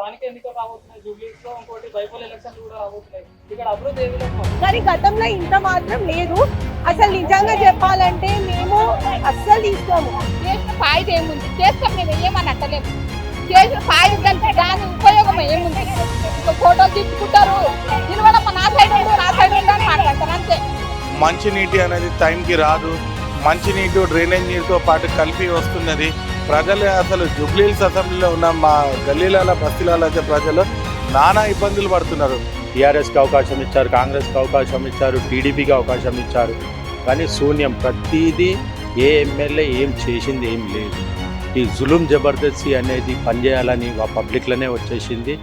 స్థానిక ఎన్నికలు రాబోతున్నాయి జూబ్లీస్లో ఇంకోటి బైపోల్ ఎలక్షన్లు కూడా రాబోతున్నాయి. ఇక్కడ అభివృద్ధి ఏ విధంగా ఉంది? కానీ గతంలో ఇంత మాత్రం లేదు. అసలు నిజంగా చెప్పాలంటే మేము అస్సలు తీసుకోము చేసిన ఫాయిదా ఏముంది? చేస్తాం మేము ఏమని అంటలేము చేసిన ఫాయిదా దానికి దాని ఉపయోగం ఏముంది? ఫోటోలు తీసుకుంటారు. నిలవడం నా సైడ్ ఉండు నా సైడ్ ఉండు అని మాట్లాడతారు అంతే. మంచినీటి అనేది టైంకి రాదు. మంచినీటి డ్రైనేజ్ నీరుతో పాటు కలిపి వస్తున్నది. ప్రజలు అసలు జుబ్లీల్స్ అసెంబ్లీలో ఉన్న మా గల్లీల బస్తీలలో అయితే ప్రజలు నానా ఇబ్బందులు పడుతున్నారు. టీఆర్ఎస్కి అవకాశం ఇచ్చారు కాంగ్రెస్కి అవకాశం ఇచ్చారు టీడీపీకి అవకాశం ఇచ్చారు. కానీ శూన్యం ప్రతిదీ ఏ ఎమ్మెల్యే ఏం చేసింది ఏం లేదు. ఈ జులుం జబర్దస్తి అనేది పనిచేయాలని పబ్లిక్లోనే వచ్చేసింది.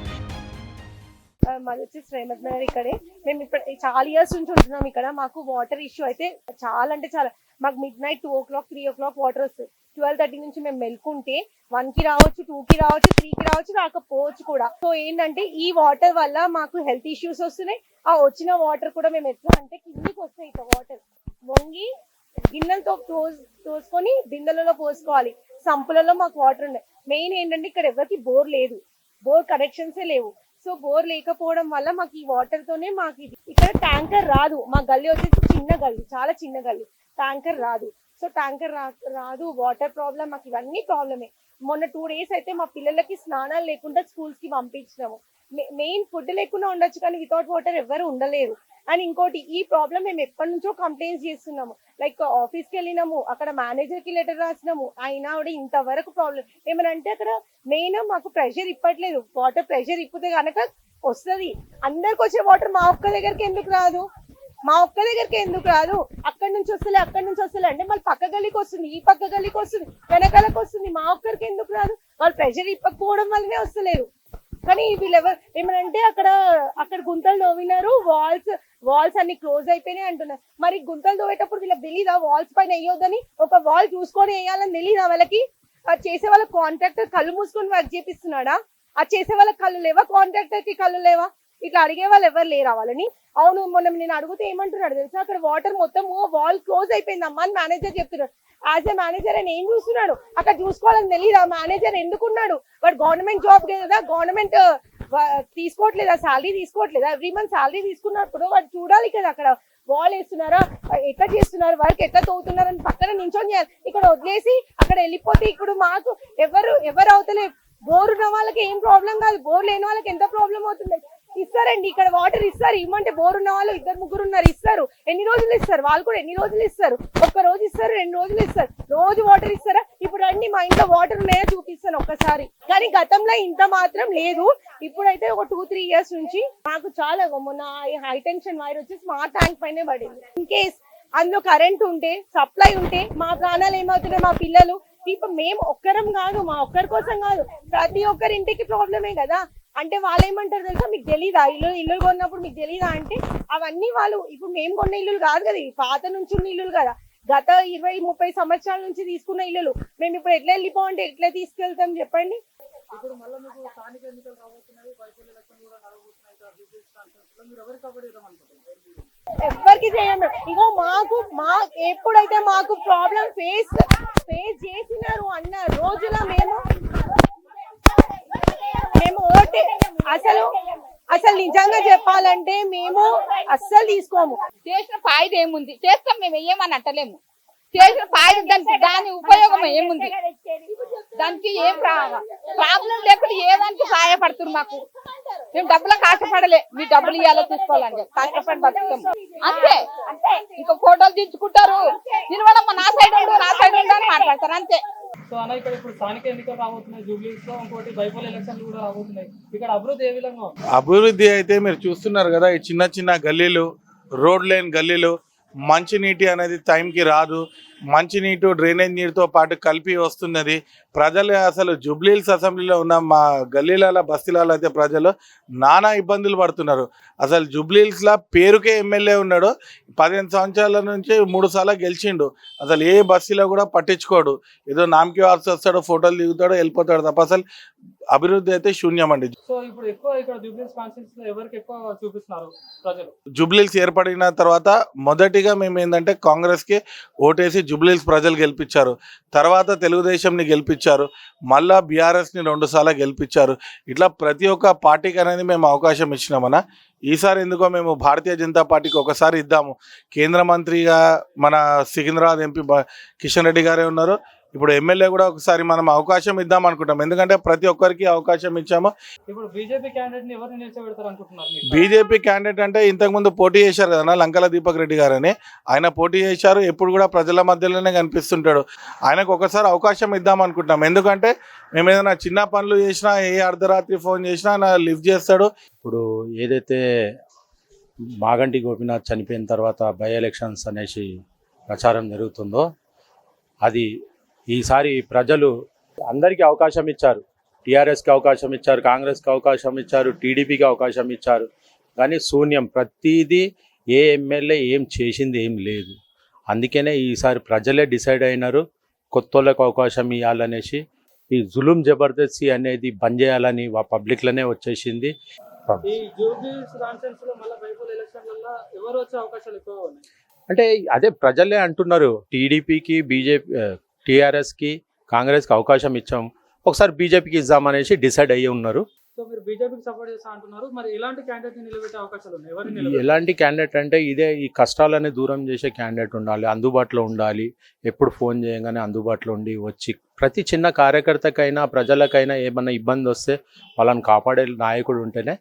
మాది వచ్చి శ్రీమతి నగర్ ఇక్కడే. మేము ఇప్పుడు చాలా ఇయర్స్ నుంచి ఉంటున్నాం ఇక్కడ. మాకు వాటర్ ఇష్యూ అయితే చాలా అంటే చాలా. మాకు midnight two o'clock three o'clock water వస్తుంది. ట్వెల్వ్ థర్టీ నుంచి మేము మెల్కుంటే వన్కి రావచ్చు టూ కి రావచ్చు త్రీ కి రావచ్చు రాకపోవచ్చు కూడా. సో ఏంటంటే ఈ వాటర్ వల్ల మాకు హెల్త్ ఇష్యూస్ వస్తున్నాయి. ఆ వచ్చిన వాటర్ కూడా మేము ఎట్లా అంటే కిందికి వస్తాయి ఇక వాటర్ వంగి గిన్నెలతో తోస్ తోసుకొని బిందెలలో పోసుకోవాలి. సంపులలో మాకు వాటర్ ఉన్నాయి మెయిన్ ఏంటంటే ఇక్కడ ఎవరికి బోర్ లేదు. బోర్ కనెక్షన్సే లేవు. సో బోర్ లేకపోవడం వల్ల మాకు ఈ వాటర్ తోనే మాకు ఇది. ఇక్కడ ట్యాంకర్ రాదు. మా గల్లీ వచ్చేసి చిన్న గల్లీ చాలా చిన్న గల్లీ. ట్యాంకర్ రాదు. సో ట్యాంకర్ రా రాదు వాటర్ ప్రాబ్లం మాకు ఇవన్నీ ప్రాబ్లమే. మొన్న టూ డేస్ అయితే మా పిల్లలకి స్నానాలు లేకుండా స్కూల్స్కి పంపించినాము మెయిన్ ఫుడ్ లేకుండా ఉండొచ్చు కానీ వితౌట్ వాటర్ ఎవరు ఉండలేరు. అండ్ ఇంకోటి ఈ ప్రాబ్లం మేము ఎప్పటి నుంచో కంప్లైంట్స్ చేస్తున్నాము. లైక్ ఆఫీస్కి వెళ్ళినాము అక్కడ మేనేజర్కి లెటర్ రాసినాము. అయినా కూడా ఇంతవరకు ప్రాబ్లం ఏమనంటే అక్కడ మెయిన్ మాకు ప్రెషర్ ఇప్పట్లేదు. వాటర్ ప్రెషర్ ఇప్పితే కనుక వస్తుంది. అందరికి వచ్చే వాటర్ మా ఒక్క దగ్గరికి ఎందుకు రాదు? మా ఒక్క దగ్గరికి ఎందుకు రాదు? అక్కడి నుంచి వస్తలే అక్కడి నుంచి వస్తలే అంటే మళ్ళీ పక్క గల్లీకి వస్తుంది ఈ పక్క గల్లీకి వస్తుంది వెనకాలకు వస్తుంది. మా ఒక్కరికి ఎందుకు రాదు? వాళ్ళు ప్రెషర్ ఇప్పకపోవడం వల్లనే వస్తలేరు. కానీ వీళ్ళెవరు? ఏమనంటే అక్కడ అక్కడ గుంతలు తోవినారు వాల్స్ వాల్స్ అన్ని క్లోజ్ అయిపోయినాయి అంటున్నారు. మరి గుంతలు తోవేటప్పుడు వీళ్ళకి తెలీదా? వాల్స్ పైన వేయొద్దని? ఒక వాల్ చూసుకొని వేయాలని తెలీదా వాళ్ళకి? అది చేసే వాళ్ళ కాంట్రాక్టర్ కళ్ళు మూసుకొని వర్క్ చేపిస్తున్నాడా? అది చేసే వాళ్ళకి కళ్ళు లేవా? కాంట్రాక్టర్కి కళ్ళు లేవా? ఇట్లా అడిగే వాళ్ళు ఎవరు లేరా వాళ్ళని? అవును మొన్న నేను అడిగితే ఏమంటున్నాడు తెలుసా? అక్కడ వాటర్ మొత్తం వాల్ క్లోజ్ అయిపోయిందమ్మా అని మేనేజర్ చెప్తున్నాడు. యాజ్ ఎ మేనేజర్ అని ఏం చూస్తున్నాడు? అక్కడ చూసుకోవాలని తెలియదు ఆ మేనేజర్ ఎందుకున్నాడు? వాడు గవర్నమెంట్ జాబ్ కదా? గవర్నమెంట్ తీసుకోవట్లేదా? శాలరీ తీసుకోవట్లేదా? ఎవ్రీ మంత్ శాలరీ తీసుకున్నప్పుడు వాడు చూడాలి కదా అక్కడ. వాల్ వేస్తున్నారా? ఎట్లా చేస్తున్నారు? వర్క్ ఎట్లా తోగుతున్నారు అని పక్కన నించొని చేయాలి. ఇక్కడ వదిలేసి అక్కడ వెళ్ళిపోతే ఇప్పుడు మాకు ఎవరు ఎవరు అవుతలే? బోర్ ఉన్న వాళ్ళకి ఏం ప్రాబ్లం కాదు. బోర్ లేని వాళ్ళకి ఎంత ప్రాబ్లం అవుతుంది? ఇస్తారండి. ఇక్కడ వాటర్ ఇస్తారు. ఇవ్వమంటే బోర్ ఉన్న వాళ్ళు ఇద్దరు ముగ్గురు ఉన్నారు. ఇస్తారు. ఎన్ని రోజులు ఇస్తారు? వాళ్ళు కూడా ఎన్ని రోజులు ఇస్తారు? ఒక్క రోజు ఇస్తారు రెండు రోజులు ఇస్తారు. రోజు వాటర్ ఇస్తారా? ఇప్పుడు రండి మా ఇంట్లో వాటర్ ఉన్నాయో చూపిస్తాను ఒక్కసారి. కానీ గతంలో ఇంత మాత్రం లేదు. ఇప్పుడైతే ఒక టూ త్రీ ఇయర్స్ నుంచి మాకు చాలా మొన్న హై టెన్షన్ వైర్ వచ్చేసి మా ట్యాంక్ పైనే పడింది. ఇన్ కేస్ అందులో కరెంట్ ఉంటే సప్లై ఉంటే మా ప్రాణాలు ఏమవుతున్నాయి? మా పిల్లలు. ఇప్పుడు మేము ఒక్కరం కాదు మా ఒక్కరి కోసం కాదు. ప్రతి ఒక్కరి ఇంటికి ప్రాబ్లమే కదా. అంటే వాళ్ళు ఏమంటారు తెలుసా? మీకు తెలీదా? ఇల్లు ఇల్లు కొన్నప్పుడు మీకు తెలీదా అంటే అవన్నీ వాళ్ళు ఇప్పుడు మేము కొన్న ఇల్లులు కాదు కదా ఇవి పాత నుంచి ఉన్న ఇల్లులు కదా. గత ఇరవై ముప్పై సంవత్సరాల నుంచి తీసుకున్న ఇల్లులు. మేము ఇప్పుడు ఎట్లా వెళ్ళిపోమంటే ఎట్లా తీసుకెళ్తాం చెప్పండి? ఇప్పుడు మళ్ళీ మీకు స్థానిక ఎన్నికలు రాబోతున్నాయి బైపోల్ ఎలక్షన్ కూడా రాబోతున్నాయి ఇక్కడ జూబ్లీస్ కాన్ఫరెన్స్లో మీరు ఎవరికి అనుకుంటున్నారు? చేయండి ఇగో మాకు మా ఎప్పుడైతే మాకు ప్రాబ్లం ఫేస్ ఫేస్ చేసినారు అన్న రోజుల మేము అసలు అసలు నిజంగా చెప్పాలంటే మేము అస్సలు తీసుకోము. చేసిన ఫాయిదా ఏముంది? చేస్తాం మేము ఏమని అంటలేము. చేసిన ఫాయిదా దానికి దాని ఉపయోగం ఏముంది? దానికి ఏం ప్రాబ్లం లేకుండా ఏదానికి సహాయపడుతుంది మాకు? మేము డబ్బులు కష్టపడలే. మీ డబ్బులు ఇవ్వాలో తీసుకోవాలని కష్టపడి బతుకుతాం. అంతే. ఇంకా ఫోటోలు దించుకుంటారు. నిలవడం నా సైడ్ ఉండు నా సైడ్ ఉండు అని మాట్లాడతారు. అంతే. సో అన్న ఇక్కడ ఇప్పుడు స్థానిక ఎన్నికలు రాబోతున్నాయి జూబ్లీస్లో ఇంకోటి బైపోల్ ఎలక్షన్లు కూడా రాబోతున్నాయి. ఇక్కడ అభివృద్ధి ఏ విధంగా అభివృద్ధి అయితే మీరు చూస్తున్నారు కదా ఈ చిన్న చిన్న గల్లీలు రోడ్ లేని గల్లీలు మంచినీటి అనేది టైంకి రాదు. మంచినీటి డ్రైనేజ్ నీరుతో పాటు కలిపి వస్తున్నది. ప్రజలు అసలు జుబ్లీల్స్ అసెంబ్లీలో ఉన్న మా గల్లీల బస్తీలలో అయితే ప్రజలు నానా ఇబ్బందులు పడుతున్నారు. అసలు జుబ్లీల్స్లో పేరుకే ఎమ్మెల్యే ఉన్నాడు. పదిహేను సంవత్సరాల నుంచి మూడు సార్లు గెలిచిండు. అసలు ఏ బస్తీలో కూడా పట్టించుకోడు. ఏదో నామకి వాల్సి వస్తాడు ఫోటోలు దిగుతాడు వెళ్ళిపోతాడు తప్ప అసలు అభివృద్ధి అయితే శూన్యం అండి జూబ్లీల్స్ ఏర్పడిన తర్వాత మొదటిగా మేము ఏంటంటే కాంగ్రెస్కి ఓటేసి జుబ్లీల్స్ ప్రజలు గెలిపించారు. తర్వాత తెలుగుదేశంని గెలిపించారు. మళ్ళా బీఆర్ఎస్ని రెండుసార్లు గెలిపించారు. ఇట్లా ప్రతి ఒక్క పార్టీకి అనేది మేము అవకాశం ఇచ్చినామన్నా ఈసారి ఎందుకో మేము భారతీయ జనతా పార్టీకి ఒకసారి ఇద్దాము. కేంద్ర మంత్రిగా మన సికింద్రాబాద్ ఎంపీ కిషన్ రెడ్డి గారే ఉన్నారు. ఇప్పుడు ఎమ్మెల్యే కూడా ఒకసారి మనం అవకాశం ఇద్దాం అనుకుంటాం. ఎందుకంటే ప్రతి ఒక్కరికి అవకాశం ఇచ్చాము. ఇప్పుడు బీజేపీ క్యాండిడేట్ని ఎవరిని నిలిచబెడతారు అనుకుంటున్నారు? బీజేపీ క్యాండిడేట్ అంటే ఇంతకుముందు పోటీ చేశారు కదా లంకల దీపక్ రెడ్డి గారని. ఆయన పోటీ చేశారు ఎప్పుడు కూడా ప్రజల మధ్యలోనే కనిపిస్తుంటాడు. ఆయనకు ఒకసారి అవకాశం ఇద్దాం అనుకుంటున్నాం. ఎందుకంటే మేము ఏదైనా చిన్న పనులు చేసినా ఏ అర్ధరాత్రి ఫోన్ చేసినా ఆయన లిఫ్ట్ చేస్తాడు. ఇప్పుడు ఏదైతే మాగంటి గోపీనాథ్ చనిపోయిన తర్వాత బై ఎలక్షన్స్ అనేసి ప్రచారం జరుగుతుందో అది ఈసారి ప్రజలు అందరికీ అవకాశం ఇచ్చారు. టీఆర్ఎస్కి అవకాశం ఇచ్చారు కాంగ్రెస్కి అవకాశం ఇచ్చారు టీడీపీకి అవకాశం ఇచ్చారు. కానీ శూన్యం. ప్రతిదీ ఏ ఎమ్మెల్యే ఏం చేసింది ఏం లేదు. అందుకనే ఈసారి ప్రజలే డిసైడ్ అయినారు. కొత్త వాళ్ళకు అవకాశం ఇవ్వాలనేసి ఈ జులుం జబర్దస్తి అనేది బంద్ చేయాలని పబ్లిక్లోనే వచ్చేసింది. అంటే అదే ప్రజలే అంటున్నారు. టీడీపీకి బీజేపీ టీఆర్ఎస్కి కాంగ్రెస్కి అవకాశం ఇచ్చాం. ఒకసారి బీజేపీకి ఇద్దామనేసి డిసైడ్ అయ్యి ఉన్నారు. సో మీరు బీజేపీకి సపోర్ట్ చేస్తా అంటున్నారు. మరి ఎలాంటి క్యాండిడేట్ని నిలబెట్టే అవకాశాలు ఉన్నాయి. ఎవరిని నిలబెట్టారు ఎలాంటి క్యాండిడేట్ అంటే ఇదే ఈ కష్టాలని దూరం చేసే క్యాండిడేట్ ఉండాలి. అందుబాటులో ఉండాలి. ఎప్పుడు ఫోన్ చేయగానే అందుబాటులో ఉండి వచ్చి ప్రతి చిన్న కార్యకర్తకైనా ప్రజలకైనా ఏమన్నా ఇబ్బంది వస్తే వాళ్ళని కాపాడే నాయకుడు ఉంటేనే